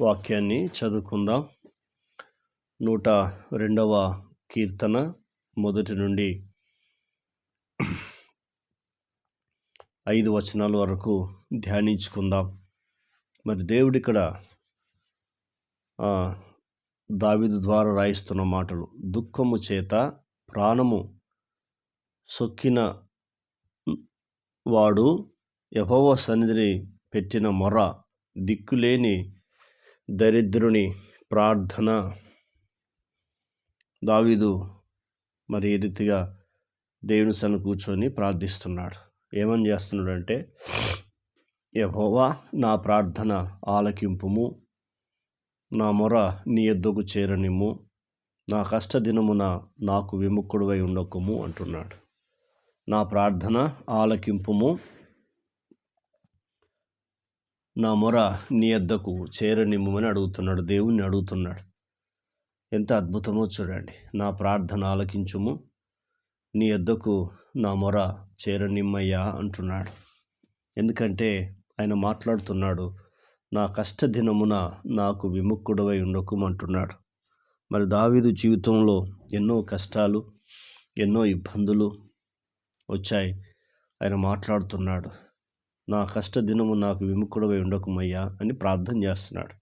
వాక్యాన్ని చదువుకుందాం. నూట రెండవ కీర్తన మొదటి నుండి ఐదు వచనాల వరకు ధ్యానించుకుందాం. మరి దేవుడు ఇక్కడ దావిదు ద్వారా రాయిస్తున్న మాటలు దుఃఖము చేత ప్రాణము సొక్కిన వాడు యహోవ సన్నిధిని పెట్టిన మొర దిక్కులేని దరిద్రుని ప్రార్థన. దావిదు మరి ఈ రీతిగా దేవుని సన్ను కూర్చొని ప్రార్థిస్తున్నాడు. ఏమని చేస్తున్నాడంటే యహోవా నా ప్రార్థన ఆలకింపుము. నా మొర నీ ఎద్దుకు చేరనిమ్ము. నా కష్టదినమున నాకు విముక్కుడువై ఉండకుము అంటున్నాడు. నా ప్రార్థన ఆలకింపుము. నా మొర నీ ఎద్దకు చేరనిమ్మని అడుగుతున్నాడు దేవుణ్ణి అడుగుతున్నాడు. ఎంత అద్భుతమో చూడండి. నా ప్రార్థన ఆలకించుము. నీ ఎద్దకు నా మొర చేరనిమ్మయ్యా అంటున్నాడు. ఎందుకంటే ఆయన మాట్లాడుతున్నాడు నా కష్టదినమున నాకు విముక్కుడవై ఉండకుమంటున్నాడు. మరి దావీదు జీవితంలో ఎన్నో కష్టాలు ఎన్నో ఇబ్బందులు వచ్చాయి. ఆయన మాట్లాడుతున్నాడు నా కష్ట దినము నాకు విముక్కుడవై ఉండకుమయ్యా అని ప్రార్థన చేస్తున్నాడు.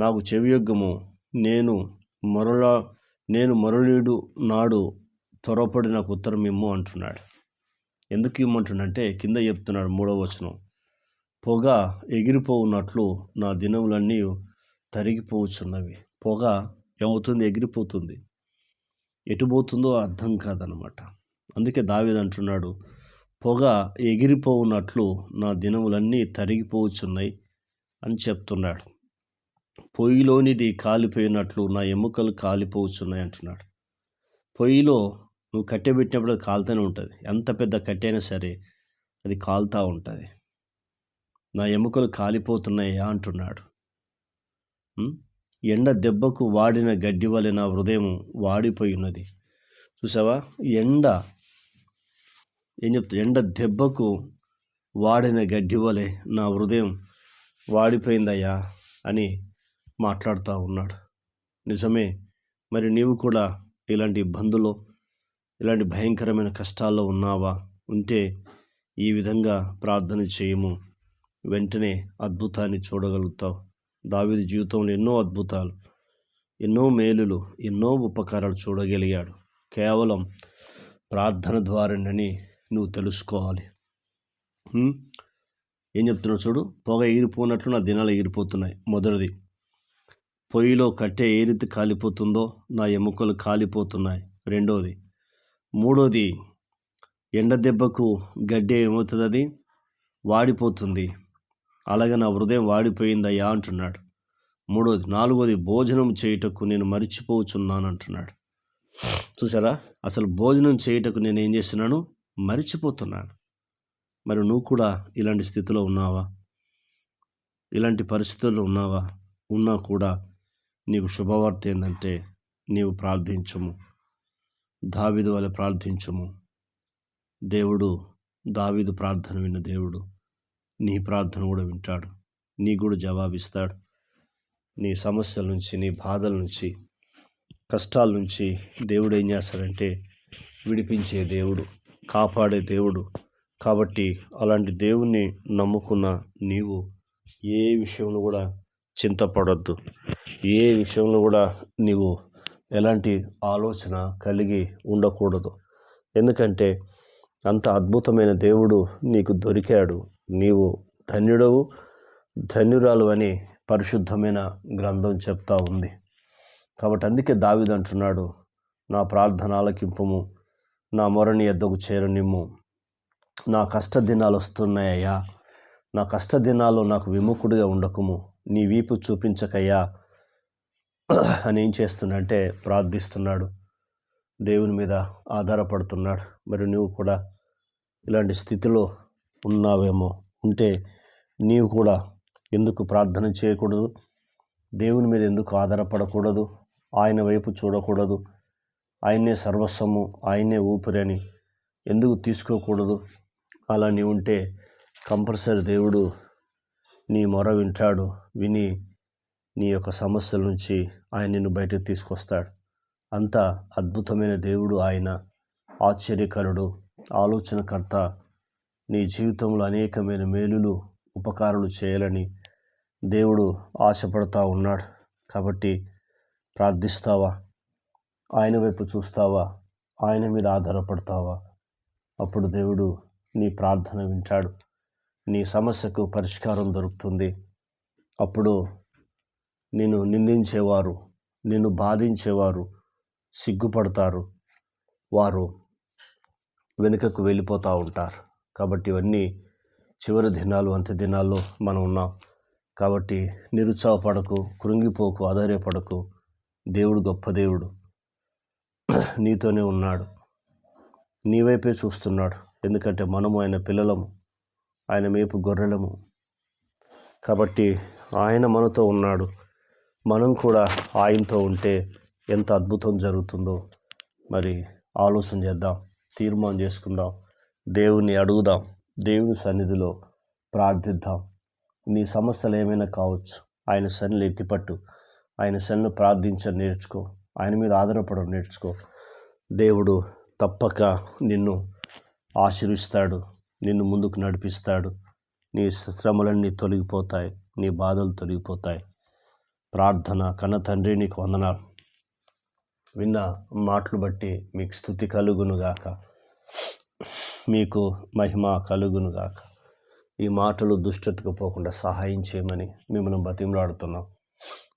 నాకు చెవియొగ్గము నేను మరలా నేను మరలీడు నాడు త్వరపడి నాకు ఉత్తరం ఇమ్ము అంటున్నాడు. ఎందుకు ఇమ్మంటున్నంటే కింద చెప్తున్నాడు మూడవ వచనం. పొగ ఎగిరిపోవున్నట్లు నా దినములన్నీ తరిగిపోవచ్చున్నవి పొగ ఏమవుతుంది? ఎగిరిపోతుంది. ఎటుపోతుందో అర్థం కాదనమాట. అందుకే దావేది అంటున్నాడు పొగ ఎగిరిపోవునట్లు నా దినములన్నీ తరిగిపోవచ్చున్నాయి అని చెప్తున్నాడు. పొయ్యిలోనిది కాలిపోయినట్లు నా ఎముకలు కాలిపోవచ్చున్నాయి అంటున్నాడు. పొయ్యిలో నువ్వు కట్టెబెట్టినప్పుడు కాలుతూనే ఉంటుంది. ఎంత పెద్ద కట్టె సరే అది కాలుతూ ఉంటుంది. నా ఎముకలు కాలిపోతున్నాయా అంటున్నాడు. ఎండ దెబ్బకు వాడిన గడ్డి వలె నా హృదయం ఉన్నది చూసావా? ఎండ ఏం చెప్తా? ఎండ దెబ్బకు వాడిన గడ్డి వలె నా హృదయం వాడిపోయిందయ్యా అని మాట్లాడుతూ ఉన్నాడు. నిజమే మరి నీవు కూడా ఇలాంటి ఇబ్బందులు ఇలాంటి భయంకరమైన కష్టాల్లో ఉన్నావా? ఉంటే ఈ విధంగా ప్రార్థన చేయము. వెంటనే అద్భుతాన్ని చూడగలుగుతావు. దావిది జీవితంలో ఎన్నో అద్భుతాలు ఎన్నో మేలులు ఎన్నో ఉపకారాలు చూడగలిగాడు. కేవలం ప్రార్థన ద్వారానని నువ్వు తెలుసుకోవాలి. ఏం చెప్తున్నావు చూడు? పొగ ఎగిరిపోయినట్లు నా దినాలు ఎగిరిపోతున్నాయి మొదటిది పొయ్యిలో కట్టే ఏ రీతి కాలిపోతుందో నా ఎముకలు కాలిపోతున్నాయి. రెండోది మూడోది ఎండ దెబ్బకు గడ్డి ఏమవుతుంది అది వాడిపోతుంది. అలాగే నా హృదయం వాడిపోయిందయ్యా అంటున్నాడు. మూడోది నాలుగోది భోజనం చేయుటకు నేను మరిచిపోచున్నాను అంటున్నాడు చూసారా? అసలు భోజనం చేయుటకు నేను ఏం చేస్తున్నాను? మరిచిపోతున్నాడు మరి నువ్వు కూడా ఇలాంటి స్థితిలో ఉన్నావా? ఇలాంటి పరిస్థితుల్లో ఉన్నావా? ఉన్నా కూడా నీకు శుభవార్త ఏంటంటే నీవు ప్రార్థించము. దావిదు వల్ల ప్రార్థించము. దేవుడు దావిదు ప్రార్థన విన్న దేవుడు నీ ప్రార్థన కూడా వింటాడు. నీ కూడా జవాబిస్తాడు. నీ సమస్యల నుంచి నీ బాధల నుంచి కష్టాల నుంచి దేవుడు ఏం చేస్తాడంటే విడిపించే దేవుడు. కాపాడే దేవుడు. కాబట్టి అలాంటి దేవుణ్ణి నమ్ముకున్న నీవు ఏ విషయంలో కూడా చింతపడద్దు. ఏ విషయంలో కూడా నీవు ఎలాంటి ఆలోచన కలిగి ఉండకూడదు. ఎందుకంటే అంత అద్భుతమైన దేవుడు నీకు దొరికాడు. నీవు ధన్యుడవు ధన్యురాలు అని పరిశుద్ధమైన గ్రంథం చెప్తా ఉంది. కాబట్టి అందుకే దావిదంటున్నాడు నా ప్రార్థన ఆలకింపము. నా మొరని ఎద్దకు చేరనిమ్ము. నా కష్ట దినాలు వస్తున్నాయ్యా నా కష్ట దినాలు నాకు విముఖుడిగా ఉండకము. నీ వీపు చూపించకయ్యా. అని ఏం చేస్తున్నాడంటే ప్రార్థిస్తున్నాడు. దేవుని మీద ఆధారపడుతున్నాడు. మరి నువ్వు కూడా ఇలాంటి స్థితిలో ఉన్నావేమో. ఉంటే నీవు కూడా ఎందుకు ప్రార్థన చేయకూడదు? దేవుని మీద ఎందుకు ఆధారపడకూడదు? ఆయన వైపు చూడకూడదు? ఆయనే సర్వస్వము ఆయనే ఊపిరి అని ఎందుకు తీసుకోకూడదు? అలా నీ ఉంటే కంపల్సరీ దేవుడు నీ మొర వింటాడు విని నీ యొక్క సమస్యల నుంచి ఆయన నిన్ను బయటకు తీసుకొస్తాడు. అంత అద్భుతమైన దేవుడు ఆయన ఆశ్చర్యకరుడు ఆలోచనకర్త. నీ జీవితంలో అనేకమైన మేలులు ఉపకారాలు చేయాలని దేవుడు ఆశపడతా ఉన్నాడు. కాబట్టి ప్రార్థిస్తావా? ఆయన వైపు చూస్తావా? ఆయన మీద ఆధారపడతావా? అప్పుడు దేవుడు నీ ప్రార్థన వింటాడు. నీ సమస్యకు పరిష్కారం దొరుకుతుంది. అప్పుడు నిన్ను నిందించేవారు నిన్ను బాధించేవారు సిగ్గుపడతారు. వారు వెనుకకు వెళ్ళిపోతూ ఉంటారు. కాబట్టి ఇవన్నీ చివరి దినాలు అంత్య దినాల్లో మనం ఉన్నాం. కాబట్టి నిరుత్సాహపడకు కృంగిపోకు ఆధార్యపడకు దేవుడు గొప్ప దేవుడు. నీతోనే ఉన్నాడు. నీ వైపే చూస్తున్నాడు. ఎందుకంటే మనము ఆయన పిల్లలము. ఆయన మేపు గొర్రెలము. కాబట్టి ఆయన మనతో ఉన్నాడు. మనం కూడా ఆయనతో ఉంటే ఎంత అద్భుతం జరుగుతుందో మరి ఆలోచన చేద్దాం తీర్మానం చేసుకుందాం దేవుని అడుగుదాం దేవుని సన్నిధిలో ప్రార్థిద్దాం. నీ సమస్యలు ఏమైనా కావచ్చు ఆయన సన్నిలు ఎత్తిపట్టు. ఆయన సన్ను ప్రార్థించని నేర్చుకో. ఆయన మీద ఆధారపడడం నేర్చుకో. దేవుడు తప్పక నిన్ను ఆశీర్విస్తాడు నిన్ను ముందుకు నడిపిస్తాడు. నీ శ్రమలన్నీ తొలగిపోతాయి నీ బాధలు తొలగిపోతాయి. ప్రార్థన కన్న తండ్రి నీకు వందనాలు. విన్న మాటలు బట్టి మీకు స్థుతి కలుగునుగాక. మీకు మహిమ కలుగునుగాక. ఈ మాటలు దుష్టతకు పోకుండా సహాయం చేయమని మిమ్మల్ని బతిమలాడుతున్నాం.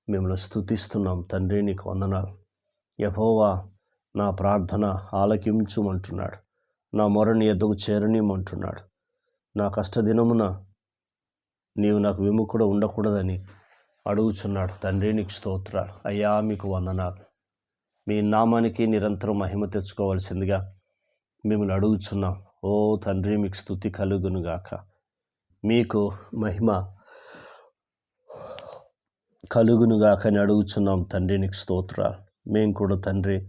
మిమ్మల్ని స్థుతిస్తున్నాం. తండ్రి నీకు వందనాలు. యహోవా నా ప్రార్థన ఆలకించుమంటున్నాడు. నా మొరని ఎద్దకు చేరనిమంటున్నాడు. నా కష్టదినమున నీవు నాకు విముఖుడు ఉండకూడదని అడుగుచున్నాడు. తండ్రి నీకు స్తోత్రాలు. అయ్యా మీకు వందనాలు. మీ నామానికి నిరంతరం మహిమ తెచ్చుకోవాల్సిందిగా మిమ్మల్ని అడుగుచున్నాం. ఓ తండ్రి మీకు స్థుతి కలుగునుగాక. మీకు మహిమ కలుగునుగాక అని అడుగుచున్నాం. తండ్రి నీకు స్తోత్రాలు. మేము కూడా తండ్రి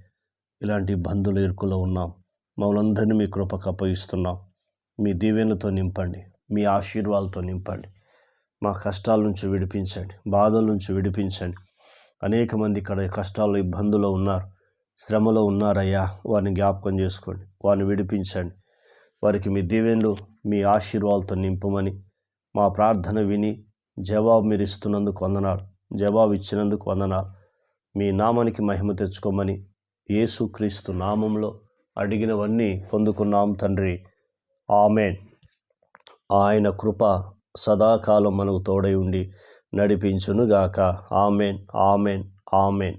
ఇలాంటి బంధుల ఇరుకులో ఉన్నాం. మమ్మల్ందరినీ మీ కృపకు అప్పగిస్తున్నాం. మీ దీవెనలతో నింపండి. మీ ఆశీర్వాదాలతో నింపండి. మా కష్టాల నుంచి విడిపించండి. బాధల నుంచి విడిపించండి. అనేక మంది ఇక్కడ కష్టాల్లో ఇబ్బందులు ఉన్నారు. శ్రమలో ఉన్నారయ్యా. వారిని జ్ఞాపకం చేసుకోండి. వారిని విడిపించండి. వారికి మీ దీవెనలు మీ ఆశీర్వాదాలతో నింపమని మా ప్రార్థన విని జవాబు మీరు ఇస్తున్నందుకు వందనాలు. జవాబు ఇచ్చినందుకు వందనాలు. మీ నామానికి మహిమ తెచ్చుకోమని యేసుక్రీస్తు నామంలో అడిగినవన్నీ పొందుకున్నాం తండ్రి. ఆమెన్. ఆయన కృప సదాకాలం మనకు తోడై ఉండి నడిపించునుగాక. ఆమెన్. ఆమెన్. ఆమెన్.